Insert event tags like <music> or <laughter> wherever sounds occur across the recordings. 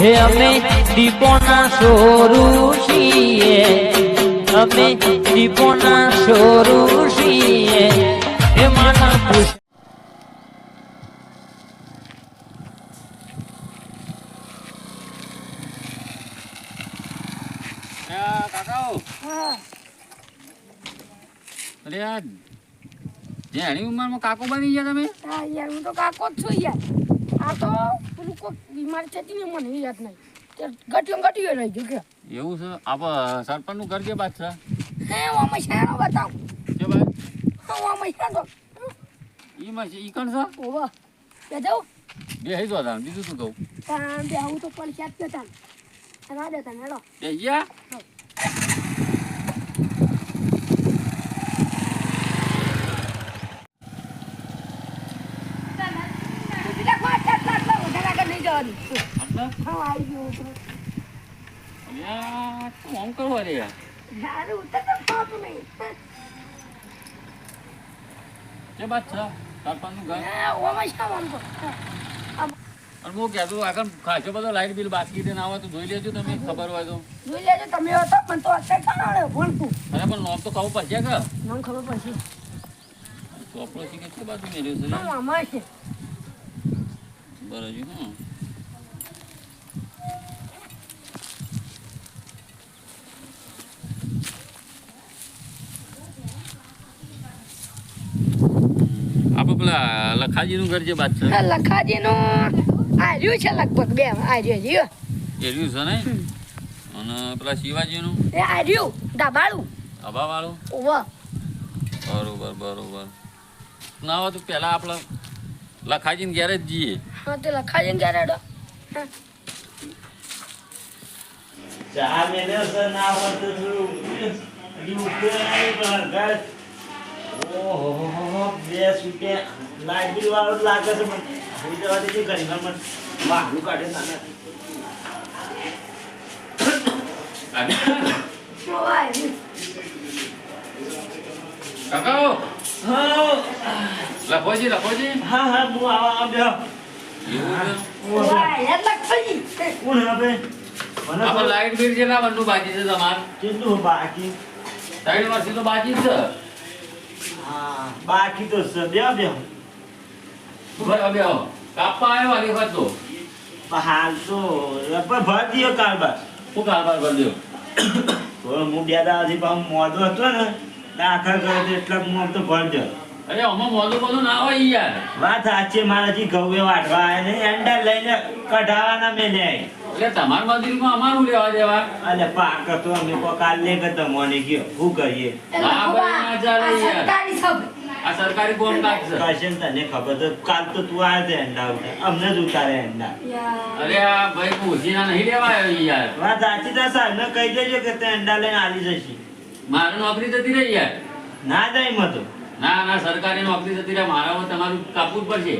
હે અમે દીપોના સોરું છીએ. અમે દીપોના સોરું છીએ. હે માના પુષ્પ. અરે આ જેની ઉંમરમાં કાકો બની ગયા તમે? હા યાર હું તો કાકો જ છું યાર. આ તો પેલું કોઈક બીમારી થતી ને મને યાદ નહીં. તે ગટ્યો ગટ્યો રહી ગયો કે. એવું છે? આપ સરપંચનું ઘર કે બાદ છે? હે હું મૈસાનો બતાવ? કે ભાઈ? હા હું મૈસાનો ઈ માં ઈ કણ છે? ઓવા બે જાઉં બે હઈ જો તાણ બીજું શું કહું? ત્યાં બે હું તો પૈસા જ દેતા ના દેતા હેડો. બે બીજા પાંચ ચાર લાખ લાવો વધારે આગળ નહીં જવાનું અંદર હા આવી ગયું ઉતરો. અલ્યા શું આમ કરવા રે કે બાદ છે સરપંચનું ઘર. અને હું કહેતો આગળ ખાસો બધો લાઈટ બિલ બાકી દે આવે તો જોઈ લેજો તમે ખબર હોય તો જોઈ લેજો તમે હતો પણ તો અત્યારે કાં આવે ભણતું અરે પણ નોમ તો ખબર પડશે કે નોમ ખબર પડશે ચોપડો છે કેટલી બાજુ મેળ્યો છે મામા છે બરાબર હં પેલા લખાજીનું ઘર જે બાદ છે? લખાજીનો આ છે લગભગ બે આર્યું રહ્યું છે ને? અને પેલા શિવાજીનું? એ આર્યું ડાબાળું અભાવાળું ઓવા બરોબર બરોબર. ના હોય તો પહેલાં આપણે લખાજીને ઘેરે જ જઈએ. હા તે લખાજીને હા. ચા છે ના હોય તો હો, રૂપિયા લાઈટ બિલ વાળો લાગે છે પણ હોઈ જવા દેજો ઘડીમાં મને કાઢે. કાકાઓ? હા. લખોજી લખોજી. હા હા હું આવા આવ્યો મને લાઈટ બિલ કેટલા બધું બાકી છે તમારે. કેટલું બાકી? ત્રણ વર્ષથી તો બાકી છે. હા બાકી તો છે બે આવો. આવ્યો તો? હાલ તો પણ ભર દિયો કારબાર શું કારભાર કરી દો તો હું બે દાડાથી પાછું મોડો હતો ને દાખલ કર્યો તો એટલે હું તો ભરજો અરે આમાં મોઢું બધું ના હોય યાર. વાત સાચી મારાથી ઘઉં વાટવા આવ્યા ને એંડા લઈને કઢાવાના મેં લે એટલે તમારી મજૂરીમાં અમારું લેવા દેવા. અલે પાક તો અમે કોઈ કાલ લે કે તમને ગયો. શું કરીએ એ હા, લખવા, ભાઈ, ના ચાલે સરકારી સબ. આ સરકારી કોમ કાઢ છે કશે તને ખબર તો કાલ તો તું આવ્યો તો એંડા અમને જ ઉતારે એંડા. અરે આ ભાઈ પૂછીના નહીં લેવા આવ્યો યાર. વાત સાચી તો સાહેબ ને કહી દેજો કે તે એંડા લઈને આવી જશે. મારે નોકરી જતી રહી યાર. ના જાય મત ના ના સરકારી નોકરી જતી રહે. મારા તમારું કાપવું પડશે.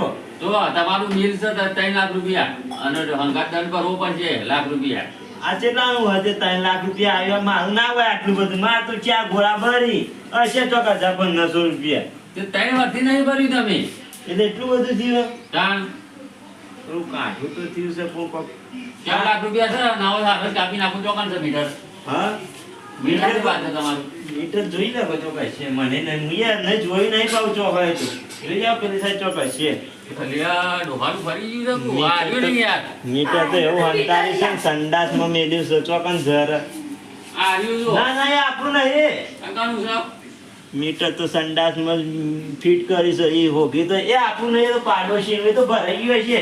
કો જો તમારું બિલ છે તો ત્રણ લાખ રૂપિયા અને હંગાત દંડ ભરવો પડશે લાખ રૂપિયા. આ કેટલાનું તે ત્રણ લાખ રૂપિયા આવ્યા? મારું ના હોય આટલું બધું. માર તો ચાર ગોળા ભરી? હશે ચોક હજાર પંદરસો રૂપિયા. તે ત્રણ વર્ષથી નહીં ભર્યું તમે. એટલે એટલું બધું થયું? તાણ. થોડું કાઢું તો થયું છે ચાર લાખ રૂપિયા છે નાવો કાપી નાખું ચોકન છે મીટર. હા? મીટર વાત છે મીટર જોઈ લે બધો કઈ છે મને નહીં હું યાર જોઈ નહીં પાઉં ચોક હોય તો. જોઈ જાવ પેલી સાઈડ ચોક છે. અલ્યા ડોહાનું ફરી ગયું છે? તું. આ યાર. મીટર તો એવું હંતારી છે ને સંડાસમાં મેલ્યું છે ચોકન ઝર. આ આવ્યું જો. ના ના એ આપણું નહીં કાકાનું છે મીટર તો સંડાસમાં ફિટ કરી છે એ હોગી તો એ આપણું નહીં તો પાડોશી તો ભરાઈ ગયો છે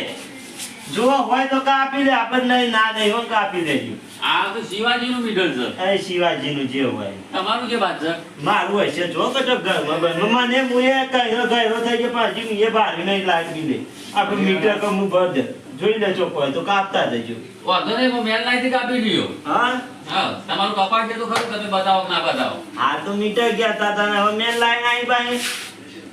જો હોય તો કાપી લે આપણને નહીં ના નહીં હોય કાપી લેજો. આ તો શિવાજીનું મીટર છે. એ શિવાજીનું જે હોય. તમારું જે વાત છે? મારું હશે જો કે તો ઘરમાં મને હું એ કહેલો થઈ ગયો પણ હજી એ નહીં લાગી લે આપણું મીટર કમ જોઈ લેજો કોઈ તો કાપતા જજો. વાંધો નહીં હું મેલ નાઈથી કાપી લ્યો હા? હા તમારું કપાટ છે તો ખરું તમે બતાવો ના બતાવો. હા તો મીટર ગયા તા તને હવે મેલ લાઈન આવી બાઈ.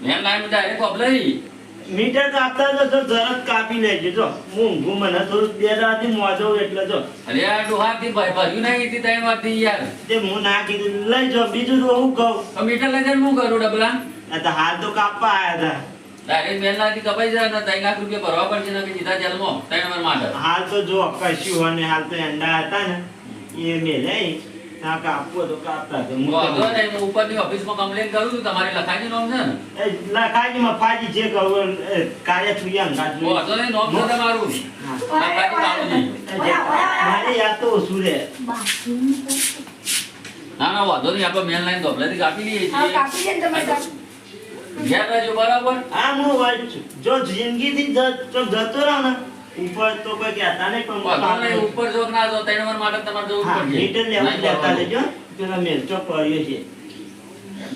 મેલ લાઈન ડાયરેક્ટ કોપલાઈ મીટર કાપતા જો તો તરત કાપી લેજે જો હું મને થોડું બે રાતથી મોજો એટલે જો. અરે આ ડોહાથી ભ- ભર્યું નહીં હતી ત્રણ વારથી યાર. તે હું ના કીધું. લઈ જો બીજું તો હું કહું. તો મીટર લઈ જઈને હું કરું ડબલા આ તો હાલ તો કાપવા આયા હતા ડાયરેક્ટ મેલ નાથી કપાઈ જાય ને ત્રણ લાખ રૂપિયા ભરવા પડશે ને સીધા જેલમાં ત્રણ નંબર માટે હાલ તો જો કશું હોય ને હાલ તો એંડા હતા ને. એ મેલે ત્યાં કાપવો તો કાપતા તો વાંધો નહીં, હું ઉપરની ઓફિસમાં કમ્પ્લેન કરું છું તમારી લખાઈ નામ છે ને? જે કહું કાર્ય કાજુ. વાંધો નહીં નામ છે. તમારું લખાઈ કાળુજી. મારે યાદ તો ઓછું રે ના ના વાંધો નહીં આપણે મેન લાઈન ગભરાથી કાપી લઈએ છીએ. કાપી તમે બરાબર? હું વાંચું જો જિંદગીથી જ- જતો રહો ને ઉપર તો કોઈ કહેતા નહીં પણ કાપું. ઉપર જોક ના જો ત્રણ વાર માટે તમારે જવું પડશે. મીટર લેવા લેતા. લેજો પેલા મેલચો પડ્યો છે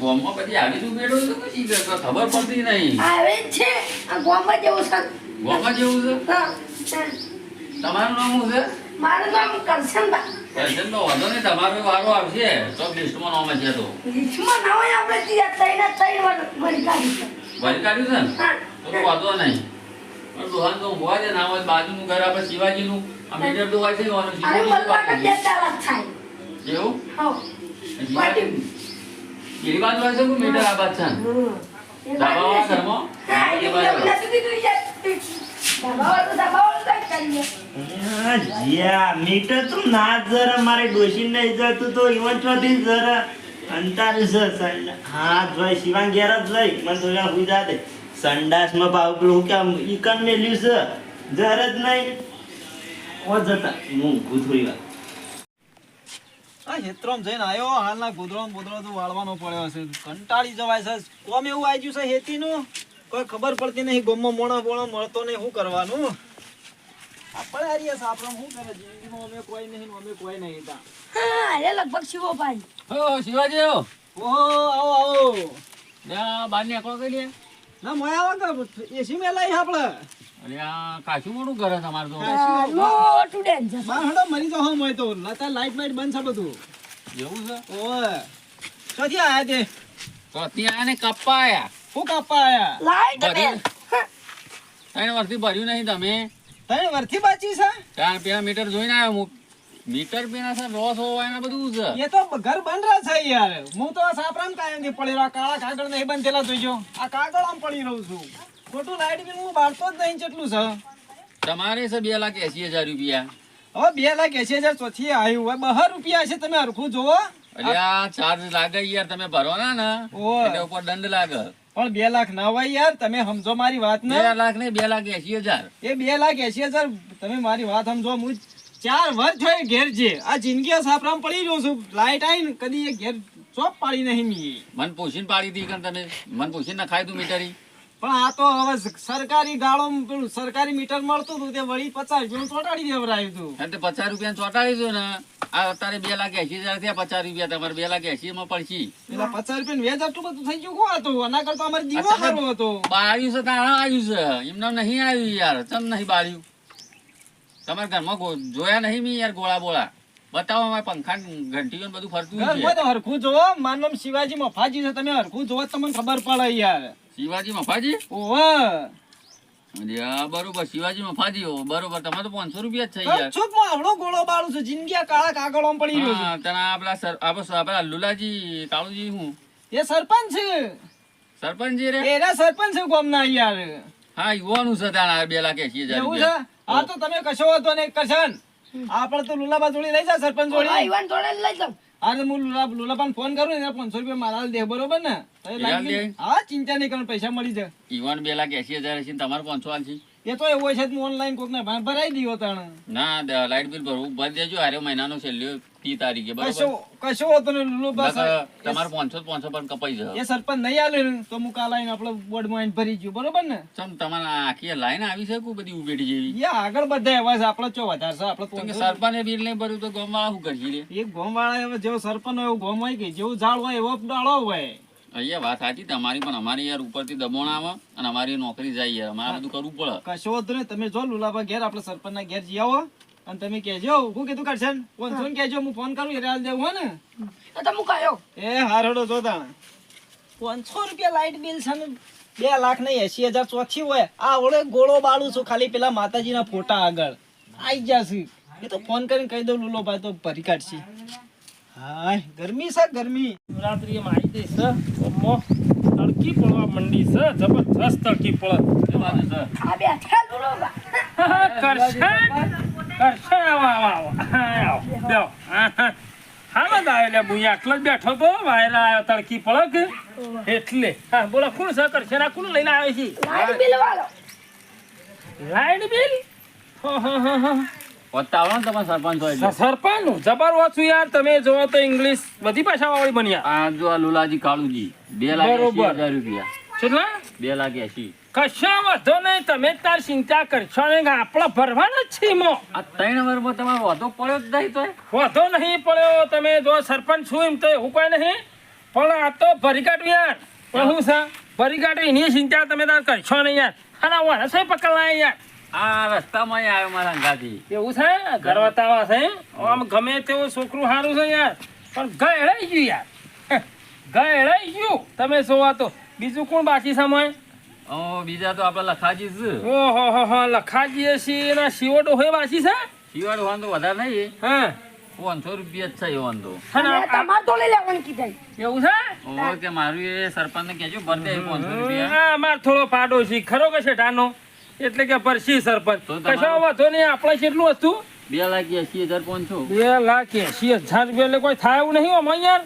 ગોમમાં પછી આવી શું મેળો તો પછી ખબર પડતી નહીં. આવે છે. આ ગોમાં જેવું છે. ગોમમાં જેવું છે. તમારું નામ શું છે? મારું નામ કરશનભાઈ કરશન તો વાંધો નહીં તમારો વારો આવશે. તો લિસ્ટમાં નામ છે તો. લિસ્ટમાં ના હોય આપણે ત્યાં ત્રણ ત્રણ વાર કાઢીશું. ભરી કાઢ્યું છે ને? તો વાંધો નહીં. પણ દુકાન તો ઊંઘવા દે ના હોય બાજુનું ઘર આપણે શિવાજીનું આ મીટર તો હોય છે એવું? હો. પેલી બાજુ હોય છે કે મીટર આ બાજુ? છે એ બાજુ. જ મીટર તો ના જરા. મારે ડોશી નહીં જતું તો ઈવન ચોથી જરા. અંતાર હાથ ભાઈ શિવાંગ ઘેર જ લઈ. મને તો હુઈ જાતે સંડાસમાં ભાવ પેલું કે આમ ઈકન મેલ્યું છે. જર જ નહીં. ઓ જતા. હું ઊંઘું વાત આ હેત્રોમ જઈને આયો. હાલના ગોદડો ને તો વાળવાનો પડ્યો છે. કંટાળી જવાય છે. કોમ એવું આવી ગયું છે હેતીનું? કોઈ ખબર પડતી નહીં. ગમો મોણો બોણો મળતો નહીં. શું કરવાનું? આપણે આપણે. શું કરે? જિંદગીમાં અમે કોઈ નહીં અમે કોઈ નહીં તા હા એ લગભગ શિવો ભાઈ. હો શિવાજી આવો ઓહો આવો આવો. બાર બહાર નીકળો કઈ લે ના મોય આવો કે એસી મેલાઈ આપણે અરે આ કાચું મોડું ઘરે તમારે તો. હા, મોટું ડેન્જર બાર હડો મરી જાવ મોય તો. લતા લાઈટ લાઈટ બંધ છે બધું. એવું છે? ઓય. ક્યાંથી આયા તે? તો ત્યાં આને કપ્પા આયા. હું કપ્પા આયા? લાઈટ ભર્યું? બેન ત્રણ વર્ષથી ભર્યું નહીં તમે. તને વરથી બાચી છે? ત્યાં પેલા મીટર જોઈને આવ્યો હું. મીટર પેલા છે રોસ હોવા એના બધું છે. એ તો ઘર બન રહ્યા છે યાર. હું તો સાપરામ કાયમથી પડી રહ્યો કાળા કાગળ નહીં બંધ થયેલા જોઈજો આ કાગળ આમ પડી રહું છું. ખોટું લાઈટ બિલ હું બાળતો જ નહીં કેટલું છે? તમારે છે બે લાખ એસી હજાર રૂપિયા. હવે બે લાખ એસી હજાર ચોથી આવ્યું હોય બહાર રૂપિયા છે તમે હરખું જોવો અરે આ ચાર્જ લાગે યાર તમે ભરો ના ને. એટલે ઉપર દંડ લાગે. પણ બે લાખ ના હોય યાર તમે સમજો મારી વાત ને. બે લાખ ને બે લાખ એસી હજાર. એ બે લાખ એસી હજાર તમે મારી વાત સમજો હું ચાર વર્ષ થયો ઘેર છે. આ જિંદગી સાપરામ પડી રહ્યો છું. લાઈટ આવીને કદી એ ઘેર ચોપ પાડી નહીં મી. મન પૂછીને પાડી કે તમે. મન પૂછીને ખાઈ તું મીટરી. પણ આ તો હવે સરકારી ગાળો પેલું સરકારી મીટર મળતું હતું તે વળી પચાસ રૂપિયા ચોટાડી દેવરાયું હતું તે પચાસ રૂપિયા ચોટાડી દો ને. આ અત્યારે બે લાખ એસી હજાર થયા પચાસ રૂપિયા તમારે બે લાખ એસી માં પડશી. પેલા પચાસ રૂપિયા વેજ આટલું બધું થઈ ગયું કોણ હતું? આના કરતા અમારે દીવો કરવો હતો. બાળ્યું છે તાણા આવ્યું છે. એમને નહીં આવ્યું યાર. ચમ નહીં બાળ્યું? તમારા ઘરમાં જોયા નહીં મેં યાર ગોળા બોળા? બતાવો અમારે પંખા ઘંટીઓ બધું ફરતું છે. હરખું જોવો. મારું નામ શિવાજી મફાજી છે. તમે હરખું જોવો તમને ખબર પડે યાર. શિવાજી મફાજી? ઓહો. બરોબર શિવાજી મફાજી બરોબર તમારે તો પાંચસો રૂપિયા જ છે યાર. ચૂપમાં આવડો ગોળો બાળું છે. જિંદગી કાળા કાગળો પડી રહ્યો હા તને આપલા સર લુલાજી કાળુજી હું? એ સરપંચ છે. સરપંચ રે? એના સરપંચ છે ગામના યાર. હા યુવાનું છે બે લાખ એસી હજાર એવું છે. હા તો તમે કશો વાંધો ને કરશન આપણે તો લુલાબા જોડી લઈ જા સરપંચ જોડી. ઈવન જોડે લઈ જાઉં. અરે હું લુલા લુલાબાને ફોન કરું ને પાંચસો રૂપિયા મારા દે બરોબર ને. હા ચિંતા નહીં કરો પૈસા મળી જાય. ઈવન બે લાખ એસી હજાર હશે તમારે પાંચસો હાલ છે એ તો એવો છે ઓનલાઈન કોક ને ભરાઈ દીધો તાણ ના લાઈટ બિલ ભરવું. ભરી દેજો હારે મહિનાનો છેલ્લો તી તારીખે કશો કશો હતો ને લુલો બસ તમારે પાંચસો પાંચસો પણ કપાઈ જશે. એ સરપંચ નહીં આલે તો હું કાલ આવીને આપણે બોર્ડમાં ભરી ગયું બરોબર ને? ચમ તમારે આખી લાઈન આવી છે કોઈ બધી ઉભેડી જેવી? યા આગળ બધા એવા છે આપણે ચો વધારે છે આપણે તો કે સરપંચે બિલ નહીં ભર્યું તો ગામવાળા શું કરશે એક ગોમ વાળા હવે જેવો સરપંચ હોય એવો ગોમ હોય કે જેવું ઝાડ હોય એવો ડાળો હોય. અહીંયા વાત સાચી તમારી પણ અમારી યાર ઉપરથી દબાણ આવે અને અમારી નોકરી જાય યાર. અમારે બધું કરવું પડે. કશો વાંધો નહીં તમે જો લુલાબા ઘેર આપણે સરપંચના ઘેર જઈ આવો અને તમે કહેજો હું કીધું કરશે ફોન ફોન કહેજો હું ફોન કરું એટલે હાલ દેવું હોય ને? તો તમે કયો એ હારડો જોતા પાંચસો રૂપિયા લાઇટ બિલ છે ને. બે લાખ ને એસી હજાર ચોથી હોય. આ ઓળે ગોળો બાળું છું ખાલી પેલા માતાજીના ફોટા આગળ. આઈ ગયા છે. એ તો ફોન કરીને કહી દઉં લુલો ભાઈ તો ભરી કાઢશે. હા ગરમી છે ગરમી. નવરાત્રી એમ આવી જઈશ ગમો તડકી પડવા મંડી છે જબરજસ્ત તડકી પડે. <laughs> કરશે કરશે આ બેઠા આવો. આવો આવો. હા, આવો બેહો લે બુયા આટલો જ બેઠો તો આવ્યો તડકી પડક એટલે. હા બોલો કોણ છે? કરશન આ કોણ લઈને આવે છે? લાઈટ બિલ વાળો લાઈટ બિલ? હા હા હા હા. પત્તા આવડે સરપંચ હોય સરપંચ જબર વાંચું યાર. તમે જોવો તો ઇંગ્લિશ બધી ભાષા વાળી બન્યા. આ જો લુલાજી કાળુજી બે લાખ હજાર રૂપિયા. કેટલા? બે લાખ એસી કશો વાંધો નહીં તમે તાર ચિંતા કરશો નહીં આપણે ભરવાના જ છીએ મો. આ ત્રણ વર્ષમાં તમારો વધુ પડ્યો જ નહીં તો વાંધો નહીં પડ્યો. તમે જો સરપંચ છું એમ તો એવું કોઈ નહીં. પણ આ તો ભરી કાઢું યાર. પણ શું છે ભરી કાઢું એની ચિંતા તમે તાર કરશો નહીં યાર. અને વરસ પકડલા યાર. આ રસ્તામાં આવ્યો મારા અંગાથી એવું છે? ગરવતાવા છે? આમ ગમે તેવું છોકરું સારું છે યાર. પણ ગયડાઈ ગયું યાર. ગયડાઈ ગયું તમે જોવા તો. બીજું કોણ બાકી સમય ઓ બીજા તો આપણે લખાજી છે ઓહો હો હો લખાજીએ છીએ એના શિવડો હોય બાકી છે? શિવાડ વાંધો વધારે નહીં. હા. પાંચસો રૂપિયા જ છે વાંધો તમારે તો લઈ લેવાનું કીધા. એવું છે? ઓ કે મારું એ સરપંચને કહેજો ભર પાંચસો રૂપિયા. હા અમાર થોડો પાડો છે ખરો કે શેઠાનો? એટલે કે પરસી સરપંચ. કશો વાંધો નહીં આપણે કેટલું હતું. બે લાખ એસી હજાર પાંચસો. બે લાખ એસી હજાર રૂપિયા એટલે કોઈ થાય એવું નહીં આમાં યાર.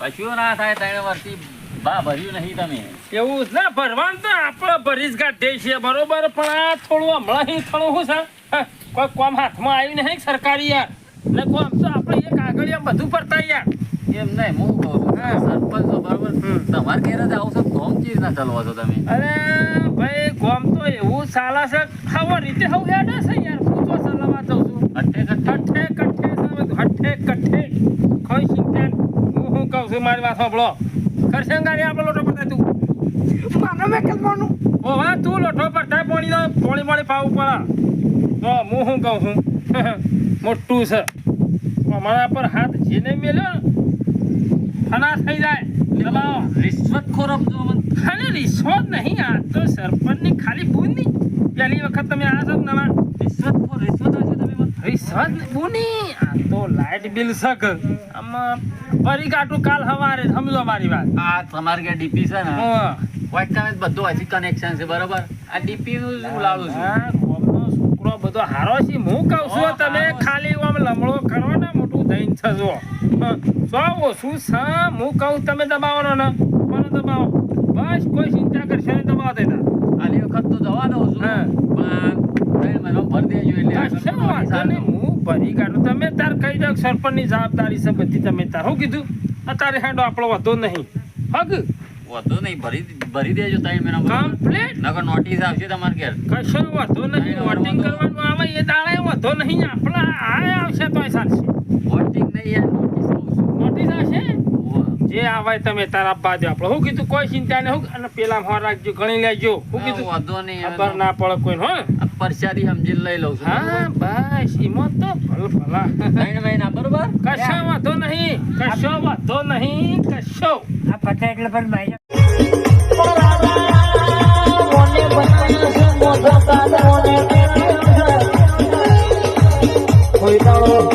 કશું ના થાય ત્રણ વર્ષથી બા ભર્યું નહીં તમે. એવું જ ના ભરવાનું તો આપણે ભરી જ કાઢીએ છીએ બરોબર? પણ આ થોડું હમણાં અહીં થોડું શું છે કોઈ કોમ હાથમાં આવ્યું નહીં સરકારી યાર. ને કોમ તો આપણે એક આગળ એમ બધું પડતા યાર. એમ નહીં હું કહું છું હા. સરપંચ તો બરોબર તમારે ઘેર જ આવો છો ધોમ ચીજ ના ચલવો છો તમે? અરે ભાઈ કોમ તો એવું સાલા છે ખબર રીતે હવે હેડે છે યાર. હું તો ચલાવવા જાઉં છું. અઠે કઠ્ઠે કઠે કઠે સામે હઠે ખોઈ સિંગટેન હું હું કહું છું મારી વાત સાંભળો. કરશે ગાડી આપણે લોટો પડતા તું. માનો મેં કલવાનું ઓ હા તું લોટો પડતા પોણી દો પોણી પોણી પાવું પડે તો હું શું કહું છું? <laughs> મોટું છે. અમારા પર હાથ જેને મેલ્યો ફના થઈ જાય. દબાવો. રિશ્વત ખોરપ ખાલી રિશ્વત નહીં આ તો સરપંચની ખાલી બુની. પહેલી વખત તમે આ છો નવા રિશ્વત ખોર રિશ્વત હોય છે તમે રિશ્વત બુની. આ તો લાઇટ બિલ સક આમાં ફરી કાઢું કાલ હવારે સમજો મારી વાત. આ તમારે ક્યાં ડીપી છે ને? વાઇટ કને બધું હજી કનેક્શન છે બરોબર? આ ડીપી નું હું લાવું છું. છોકરો બધો હારો છે. હું કહું છું તમે ખાલી આમ લમણો કરો ને દહીં થજો સો ઓછું છે હું કહું તમે દબાવવાનો ને. મને દબાવો. બસ કોઈ ચિંતા કરશે નહીં દબાવ દેતા આલી વખત તો દવા દઉં છું. પણ મને ભરી દેજો એટલે આગળ કશો છે હું ભરી કાઢું. તમે તાર કહી દો સરપંચની જવાબદારી છે બધી તમે તાર. શું કીધું અત્યારે હેડો આપણો વધો નહીં. હગ. વધુ નહીં ભરી ભરી દેજો ત્રણ મહિના કમ્પ્લીટ નકર નોટિસ આવશે તમારે ઘેર. કશો વધુ નહીં વોટિંગ કરવાનું આવે એ દાડે વધુ નહીં આપણા આ આવશે તો ચાલશે વોટિંગ નહીં યાર નોટિસ નોટિસ આવશે? જે આવે તમે તારા બાજુ આપણે હું કીધું કોઈ ચિંતા નહીં હું અને પેલા હો રાખજો ગણી લેજો. હું કીધું વાંધો નહીં ખબર ના. પડે કોઈ હો. પરસાદી સમજીને લઈ લઉં છું. હા બસ એમાં તો ભલ ભલા. ત્રણ મહિના બરોબર? કશો વાંધો નહીં કશો વાંધો નહીં કશો. આ પતા એટલે પણ ભાઈ કોઈ દાડો